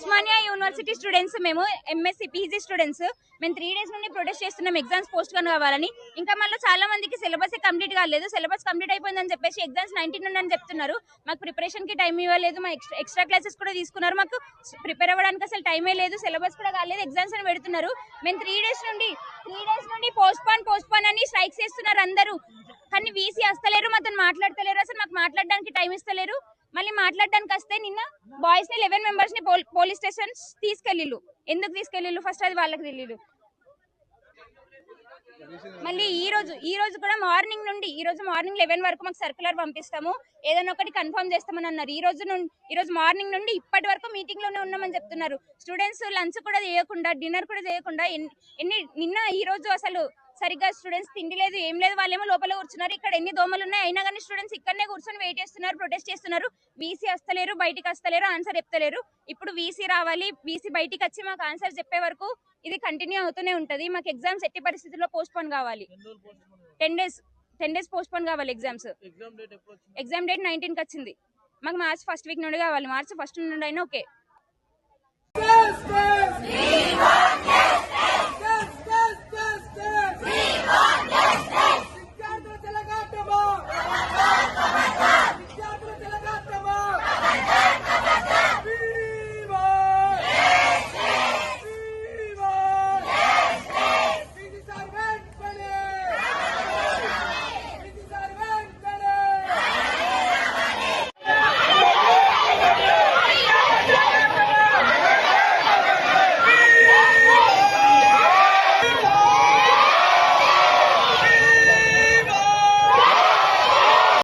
Osmania university students మేము MSc PG students. మేము three days నుండి ప్రొటెస్ట్ చేస్తున్నాం ఎగ్జామ్స్ పోస్ట్ పోన్ కావాలని. ఇంకా మళ్ళీ చాలా మందికి సిలబస్ కంప్లీట్ కాలేదు. సిలబస్ కంప్లీట్ అయిపోయిందని చెప్పేసి ఎగ్జామ్స్ నైన్టీన్ నుండి అని చెప్తున్నారు. మాకు ప్రిపరేషన్కి టైం ఇవ్వలేదు మా ఎక్స్ట్రా ఎక్స్ట్రా క్లాసెస్ కూడా తీసుకున్నారు. మాకు ప్రిపేర్ అవ్వడానికి అసలు టైమే లేదు సిలబస్ కూడా కాలేదు ఎగ్జామ్స్ అని పెడుతున్నారు. మేము త్రీ డేస్ నుండి త్రీ డేస్ నుండి పోస్ట్ పోన్ పోస్ట్ పోన్ అని స్ట్రైక్స్ చేస్తున్నారు అందరూ. కానీ వీసీ వస్తలేరు మాతో మాట్లాడతలేరు. అసలు మాకు మాట్లాడడానికి టైం ఇస్తలేరు. మళ్ళీ మాట్లాడడానికి వస్తే నిన్న బాయ్స్ని లెవెన్ మెంబర్స్ని పోలీస్ స్టేషన్ తీసుకెళ్ళిళ్ళు. ఎందుకు తీసుకెళ్ళిళ్ళు? ఫస్ట్ అది వాళ్ళకి తెలియదు మళ్ళీ ఈ రోజు ఈ రోజు కూడా మార్నింగ్ నుండి ఈ రోజు మార్నింగ్ లెవెన్ వరకు మాకు సర్కులర్ పంపిస్తాము. ఏదైనా ఒకటి కన్ఫర్మ్ చేస్తామని అన్నారు. ఈ రోజు నుండి ఈ రోజు మార్నింగ్ నుండి ఇప్పటి వరకు మీటింగ్లోనే ఉన్నామని చెప్తున్నారు. స్టూడెంట్స్ లంచ్ కూడా చేయకుండా డిన్నర్ కూడా చేయకుండా ఎన్ని ఎన్ని నిన్న ఈ రోజు అసలు సరిగ్గా స్టూడెంట్స్ తిండి లేదు ఏం లేదు వాళ్ళేమో లోపల కూర్చున్నారు ఇక్కడ ఎన్ని దోమలు ఉన్నాయి అయినా కానీ స్టూడెంట్స్ ఇక్కడనే కూర్చొని వెయిట్ చేస్తున్నారు ప్రొటెస్ట్ చేస్తున్నారు. వీసీ వస్తలేరు బయటికి వస్తలేరు ఆన్సర్ చెప్తలేరు. ఇప్పుడు వీసీ రావాలి వీసీ బయటికి వచ్చి మాకు ఆన్సర్ చెప్పే వరకు ఇది కంటిన్యూ అవుతూనే ఉంటది. మాకు ఎగ్జామ్స్ ఎట్టి పరిస్థితుల్లో పోస్ట్ పోన్ కావాలి. Ten days ten days postpone కావాలి ఎగ్జామ్స్ ఎగ్జామ్ డేట్ ఎప్పుడు వచ్చింది ఎగ్జామ్ డేట్ నైన్టీన్కి వచ్చింది. మాకు మార్చ్ ఫస్ట్ వీక్ నుండి కావాలి. మార్చ్ ఫస్ట్ నుండి అయినా ఓకే